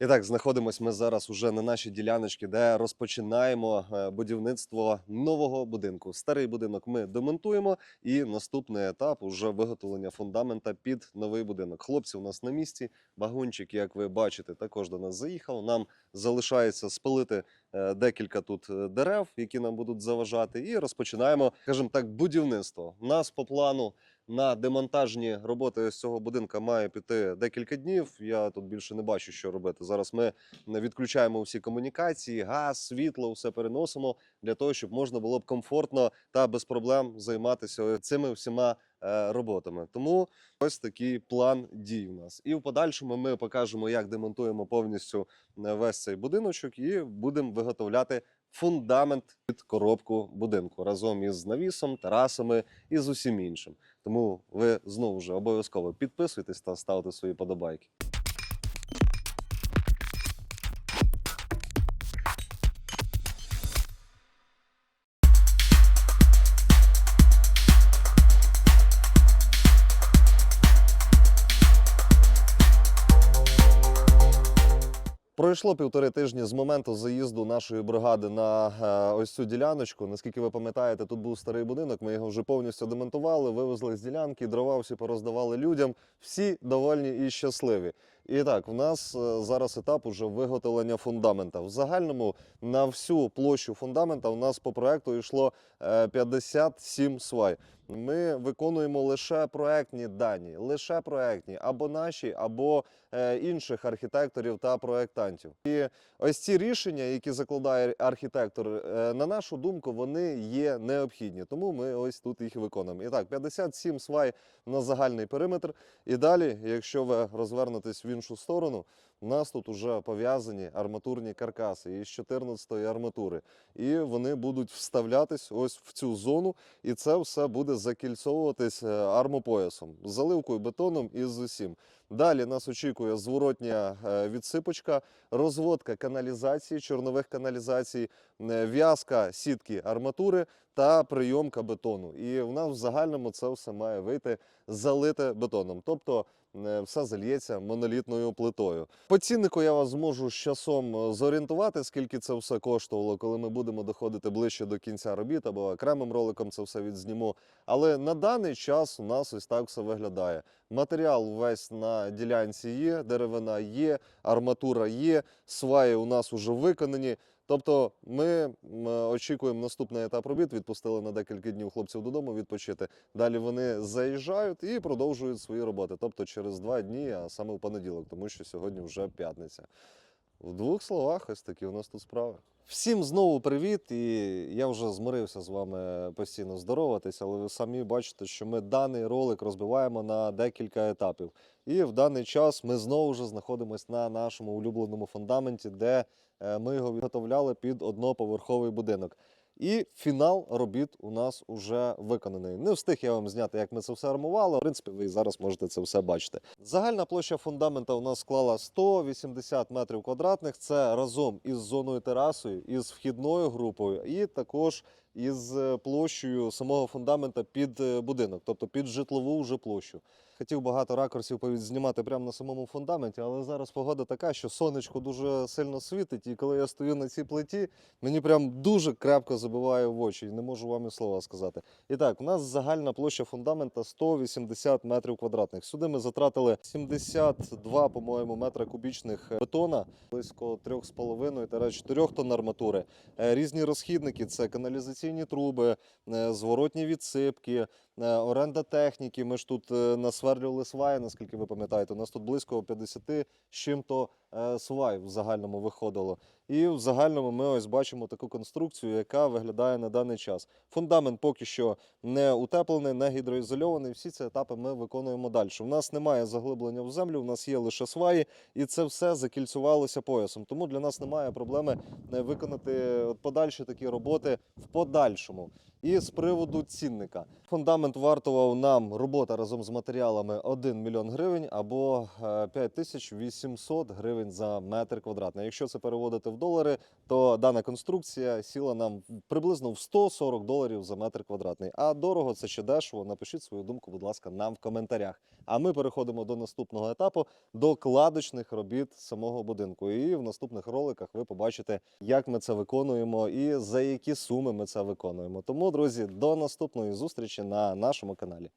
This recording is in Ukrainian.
І так, знаходимося ми зараз уже на нашій діляночці, де розпочинаємо е, будівництво нового будинку. Старий будинок ми демонтуємо, і наступний етап уже виготовлення фундамента під новий будинок. Хлопці у нас на місці. Вагончик, як ви бачите, також до нас заїхав. Нам залишається спилити е, декілька тут е, дерев, які нам будуть заважати, і розпочинаємо, скажімо так, будівництво. У нас по плану на демонтажні роботи з цього будинка має піти декілька днів. Я тут більше не бачу, що робити. Зараз ми відключаємо всі комунікації, газ, світло, все переносимо для того, щоб можна було б комфортно та без проблем займатися цими всіма роботами. Тому ось такий план дій у нас. І в подальшому ми покажемо, як демонтуємо повністю е, весь цей будиночок, і будемо виготовляти фундамент під коробку будинку разом із навісом, терасами і з усім іншим. Тому ви знову ж обов'язково підписуйтесь та ставте свої подобайки. Пройшло півтори тижні з моменту заїзду нашої бригади на е, ось цю діляночку. Наскільки ви пам'ятаєте, тут був старий будинок. Ми його вже повністю демонтували, вивезли з ділянки, дрова всі пороздавали людям. Всі довольні і щасливі. І так, в нас е, зараз етап уже виготовлення фундамента. В загальному на всю площу фундамента у нас по проекту йшло е, 57 свай. Ми виконуємо лише проектні дані, лише проектні, або наші, або е, інших архітекторів та проектантів. І ось ці рішення, які закладає архітектор, е, на нашу думку, вони є необхідні. Тому ми ось тут їх виконуємо. І так, 57 свай на загальний периметр. І далі, якщо ви розвернетесь в іншу сторону, у нас тут вже пов'язані арматурні каркаси із 14-ї арматури. І вони будуть вставлятись ось в цю зону, і це все буде закільцовуватись е, армопоясом, заливкою бетоном і з усім. Далі нас очікує зворотня е, відсипочка, розводка каналізації, чорнових каналізацій, е, в'язка сітки арматури та прийомка бетону. І в нас в загальному це все має вийти залите бетоном. Тобто все зальється монолітною плитою. По ціннику я вас зможу з часом е, зорієнтувати, скільки це все коштувало, коли ми будемо доходити ближче до кінця робіт або окремим роликом це все відзніму. Але на даний час у нас ось так все виглядає. Матеріал весь на ділянці є, деревина є, арматура є, сваї у нас вже виконані. Тобто ми очікуємо наступний етап робіт. Відпустили на декілька днів хлопців додому відпочити. Далі вони заїжджають і продовжують свої роботи. Тобто через два дні, а саме в понеділок, тому що сьогодні вже п'ятниця. В двох словах, ось такі у нас тут справи. Всім знову привіт! І я вже змирився з вами постійно здороватися, але ви самі бачите, що ми даний ролик розбиваємо на декілька етапів. І в даний час ми знову ж знаходимося на нашому улюбленому фундаменті, де е, ми його виготовляли під одноповерховий будинок. І фінал робіт у нас вже виконаний. Не встиг я вам зняти, як ми це все армували. В принципі, ви зараз можете це все бачити. Загальна площа фундамента у нас склала 180 метрів квадратних. Це разом із зоною терасою, із вхідною групою, і також із е, площею самого фундамента під е, будинок, тобто під житлову вже площу. Хотів багато ракурсів знімати прямо на самому фундаменті, але зараз погода така, що сонечко дуже сильно світить, і коли я стою на цій плиті, мені прям дуже крепко забиває в очі, і не можу вам і слова сказати. І так, у нас загальна площа фундамента 180 метрів квадратних. Сюди ми затратили 72, по-моєму, метра кубічних бетона, близько 3,5-4 тонн арматури. Е, Різні розхідники це каналізаційні труби, е, зворотні відсипки, оренда техніки. Ми ж тут е, насверлювали сваї, наскільки ви пам'ятаєте. У нас тут близько 50 з чим-то е, свай в загальному виходило. І в загальному ми ось бачимо таку конструкцію, яка виглядає на даний час. Фундамент поки що не утеплений, не гідроізольований. Всі ці етапи ми виконуємо далі. У нас немає заглиблення в землю, у нас є лише сваї, і це все закільцювалося поясом. Тому для нас немає проблеми е, виконати подальші такі роботи в подальшому. І з приводу цінника. Фундамент вартував нам робота разом з матеріалами 1 мільйон гривень або е, 5800 гривень за метр квадратний. Якщо це переводити в долари, то дана конструкція сіла нам приблизно в 140 доларів за метр квадратний. А дорого це чи дешево? Напишіть свою думку, будь ласка, нам в коментарях. А ми переходимо до наступного етапу до кладочних робіт самого будинку. І в наступних роликах ви побачите, як ми це виконуємо і за які суми ми це виконуємо. Тому, друзі, до наступної зустрічі на нашому каналі.